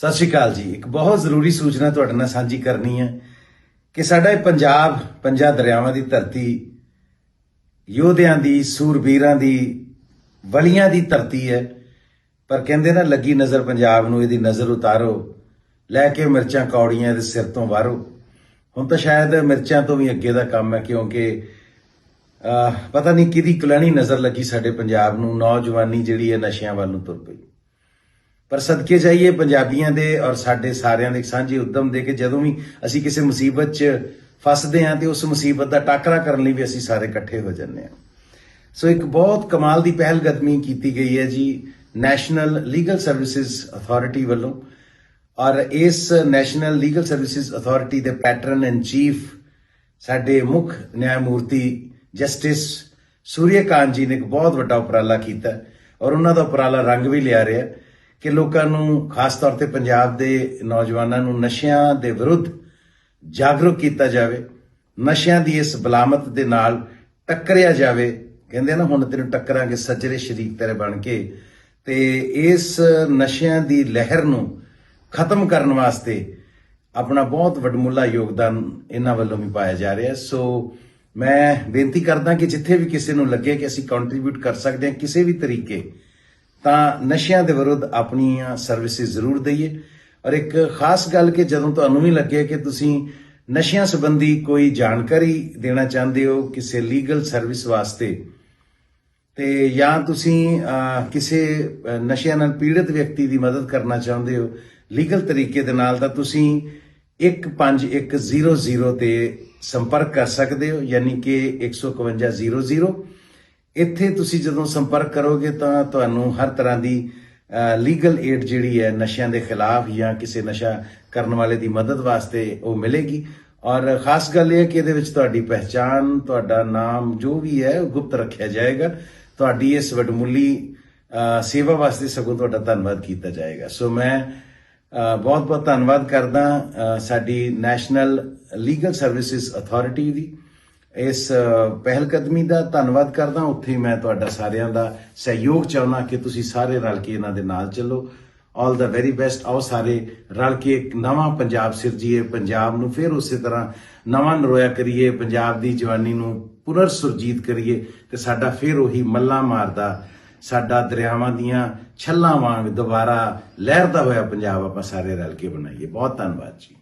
ਸਤਿ ਸ਼੍ਰੀ ਅਕਾਲ ਜੀ। ਇੱਕ ਬਹੁਤ ਜ਼ਰੂਰੀ ਸੂਚਨਾ ਤੁਹਾਡੇ ਨਾਲ ਸਾਂਝੀ ਕਰਨੀ ਹੈ ਕਿ ਸਾਡਾ ਇਹ ਪੰਜਾਬ ਪੰਜਾਂ ਦਰਿਆਵਾਂ ਦੀ ਧਰਤੀ, ਯੋਧਿਆਂ ਦੀ, ਸੂਰਬੀਰਾਂ ਦੀ, ਵਲੀਆਂ ਦੀ ਧਰਤੀ ਹੈ। ਪਰ ਕਹਿੰਦੇ ਨਾ, ਲੱਗੀ ਨਜ਼ਰ ਪੰਜਾਬ ਨੂੰ, ਇਹਦੀ ਨਜ਼ਰ ਉਤਾਰੋ, ਲੈ ਕੇ ਮਿਰਚਾਂ ਕੌੜੀਆਂ ਦੇ ਸਿਰ ਤੋਂ ਵਾਰੋ। ਹੁਣ ਤਾਂ ਸ਼ਾਇਦ ਮਿਰਚਾਂ ਤੋਂ ਵੀ ਅੱਗੇ ਦਾ ਕੰਮ ਹੈ, ਕਿਉਂਕਿ ਪਤਾ ਨਹੀਂ ਕਿਹਦੀ ਕਲੈਣੀ ਨਜ਼ਰ ਲੱਗੀ ਸਾਡੇ ਪੰਜਾਬ ਨੂੰ, ਨੌਜਵਾਨੀ ਜਿਹੜੀ ਹੈ ਨਸ਼ਿਆਂ ਵੱਲ ਨੂੰ ਤੁਰ ਪਈ। ਪਰ ਸਦਕੇ ਜਾਈਏ ਪੰਜਾਬੀਆਂ ਦੇ ਔਰ ਸਾਡੇ ਸਾਰਿਆਂ ਦੇ ਸਾਂਝੇ ਉਦਮ ਦੇ ਕਿ ਜਦੋਂ ਵੀ ਅਸੀਂ ਕਿਸੇ ਮੁਸੀਬਤ 'ਚ ਫਸਦੇ ਹਾਂ ਤੇ ਉਸ ਮੁਸੀਬਤ ਦਾ ਟਾਕਰਾ ਕਰਨ ਲਈ ਵੀ ਅਸੀਂ ਸਾਰੇ ਇਕੱਠੇ ਹੋ ਜਾਂਦੇ ਹਾਂ। ਸੋ ਇੱਕ ਬਹੁਤ ਕਮਾਲ ਦੀ ਪਹਿਲ ਕਦਮੀ ਕੀਤੀ ਗਈ ਹੈ ਜੀ ਨੈਸ਼ਨਲ ਲੀਗਲ ਸਰਵਿਸਿਜ਼ ਅਥਾਰਟੀ ਵੱਲੋਂ ਔਰ ਇਸ ਨੈਸ਼ਨਲ ਲੀਗਲ ਸਰਵਿਸਿਜ਼ ਅਥਾਰਟੀ ਦੇ ਪੈਟਰਨ ਐਂਡ ਚੀਫ ਸਾਡੇ ਮੁੱਖ ਨਿਆਇਮੂਰਤੀ ਜਸਟਿਸ ਸੂਰਿਆਕਾਂਤ ਜੀ ਨੇ ਇੱਕ ਬਹੁਤ ਵੱਡਾ ਉਪਰਾਲਾ ਕੀਤਾ ਔਰ ਉਹਨਾਂ ਦਾ ਉਪਰਾਲਾ ਰੰਗ ਵੀ ਲਿਆ ਰਿਹਾ। ਕਿ ਲੋਕਾਂ ਨੂੰ, ਖਾਸ ਤੌਰ ਤੇ ਪੰਜਾਬ ਦੇ ਨੌਜਵਾਨਾਂ ਨੂੰ ਨਸ਼ਿਆਂ ਦੇ ਵਿਰੁੱਧ ਜਾਗਰੂਕ ਕੀਤਾ ਜਾਵੇ, ਨਸ਼ਿਆਂ ਦੀ ਇਸ ਬਲਾਮਤ ਦੇ ਨਾਲ ਟੱਕਰਿਆ ਜਾਵੇ। ਕਹਿੰਦੇ ਨਾ, ਹੁਣ ਤੈਨੂੰ ਟੱਕਰਾਂਗੇ, ਸੱਜਰੇ ਸ਼ਰੀਕ ਤੇਰੇ ਬਣ ਕੇ। ਤੇ ਇਸ ਨਸ਼ਿਆਂ ਦੀ ਲਹਿਰ ਨੂੰ ਖਤਮ ਕਰਨ ਵਾਸਤੇ ਆਪਣਾ ਬਹੁਤ ਵੱਡਮੁੱਲਾ ਯੋਗਦਾਨ ਇਹਨਾਂ ਵੱਲੋਂ ਵੀ ਪਾਇਆ ਜਾ ਰਿਹਾ। ਸੋ ਮੈਂ ਬੇਨਤੀ ਕਰਦਾ ਕਿ ਜਿੱਥੇ ਵੀ ਕਿਸੇ ਨੂੰ ਲੱਗੇ ਕਿ ਅਸੀਂ ਕੰਟਰੀਬਿਊਟ ਕਰ ਸਕਦੇ ਹਾਂ, ਕਿਸੇ ਵੀ ਤਰੀਕੇ ਤਾਂ ਨਸ਼ਿਆਂ ਦੇ ਵਿਰੁੱਧ ਆਪਣੀਆਂ ਸਰਵਿਸਿਜ਼ ਜ਼ਰੂਰ ਦਈਏ। ਔਰ ਇੱਕ ਖਾਸ ਗੱਲ ਕਿ ਜਦੋਂ ਤੁਹਾਨੂੰ ਵੀ ਲੱਗੇ ਕਿ ਤੁਸੀਂ ਨਸ਼ਿਆਂ ਸੰਬੰਧੀ ਕੋਈ ਜਾਣਕਾਰੀ ਦੇਣਾ ਚਾਹੁੰਦੇ ਹੋ ਕਿਸੇ ਲੀਗਲ ਸਰਵਿਸ ਵਾਸਤੇ, ਤੇ ਜਾਂ ਤੁਸੀਂ ਕਿਸੇ ਨਸ਼ਿਆਂ ਨਾਲ ਪੀੜਤ ਵਿਅਕਤੀ ਦੀ ਮਦਦ ਕਰਨਾ ਚਾਹੁੰਦੇ ਹੋ ਲੀਗਲ ਤਰੀਕੇ ਦੇ ਨਾਲ ਤਾਂ ਤੁਸੀਂ 15100 ਤੇ ਸੰਪਰਕ ਕਰ ਸਕਦੇ ਹੋ, ਯਾਨੀ ਕਿ 15100 ਇੱਥੇ ਤੁਸੀਂ ਜਦੋਂ ਸੰਪਰਕ ਕਰੋਗੇ ਤਾਂ ਤੁਹਾਨੂੰ ਹਰ ਤਰ੍ਹਾਂ ਦੀ ਲੀਗਲ ਏਡ ਜਿਹੜੀ ਹੈ ਨਸ਼ਿਆਂ ਦੇ ਖਿਲਾਫ ਜਾਂ ਕਿਸੇ ਨਸ਼ਾ ਕਰਨ ਵਾਲੇ ਦੀ ਮਦਦ ਵਾਸਤੇ ਉਹ ਮਿਲੇਗੀ। ਔਰ ਖਾਸ ਗੱਲ ਇਹ ਹੈ ਕਿ ਇਹਦੇ ਵਿੱਚ ਤੁਹਾਡੀ ਪਹਿਚਾਨ ਤੁਹਾਡਾ ਨਾਮ ਜੋ ਵੀ ਹੈ ਉਹ ਗੁਪਤ ਰੱਖਿਆ ਜਾਏਗਾ। ਤੁਹਾਡੀ ਇਸ ਵਡਮੁੱਲੀ ਸੇਵਾ ਵਾਸਤੇ ਸਗੋਂ ਤੁਹਾਡਾ ਧੰਨਵਾਦ ਕੀਤਾ ਜਾਏਗਾ। ਸੋ ਮੈਂ ਬਹੁਤ ਬਹੁਤ ਧੰਨਵਾਦ ਕਰਦਾ ਸਾਡੀ ਨੈਸ਼ਨਲ ਲੀਗਲ ਸਰਵਿਸਿਜ਼ ਅਥਾਰਟੀ ਦੀ। ਇਸ ਪਹਿਲਕਦਮੀ ਦਾ ਧੰਨਵਾਦ ਕਰਦਾ। ਉੱਥੇ ਮੈਂ ਤੁਹਾਡਾ ਸਾਰਿਆਂ ਦਾ ਸਹਿਯੋਗ ਚਾਹੁੰਦਾ ਕਿ ਤੁਸੀਂ ਸਾਰੇ ਰਲ ਕੇ ਇਹਨਾਂ ਦੇ ਨਾਲ ਚੱਲੋ। ਆਲ ਦਾ ਵੈਰੀ ਬੈਸਟ ਆਓ ਸਾਰੇ ਰਲ ਕੇ ਇੱਕ ਨਵਾਂ ਪੰਜਾਬ ਸਿਰਜੀਏ, ਪੰਜਾਬ ਨੂੰ ਫਿਰ ਉਸੇ ਤਰ੍ਹਾਂ ਨਵਾਂ ਨਰੋਇਆ ਕਰੀਏ, ਪੰਜਾਬ ਦੀ ਜਵਾਨੀ ਨੂੰ ਪੁਨਰ ਸੁਰਜੀਤ ਕਰੀਏ ਤੇ ਸਾਡਾ ਫਿਰ ਉਹੀ ਮੱਲਾ ਮਾਰਦਾ। ਸਾਡਾ ਦਰਿਆਵਾਂ ਦੀਆਂ ਛੱਲਾਂ ਵਾਂਗ ਦੁਬਾਰਾ ਲਹਿਰਦਾ ਹੋਇਆ ਪੰਜਾਬ ਆਪਾਂ ਸਾਰੇ ਰਲ ਕੇ ਬਣਾਈਏ। ਬਹੁਤ ਧੰਨਵਾਦ ਜੀ।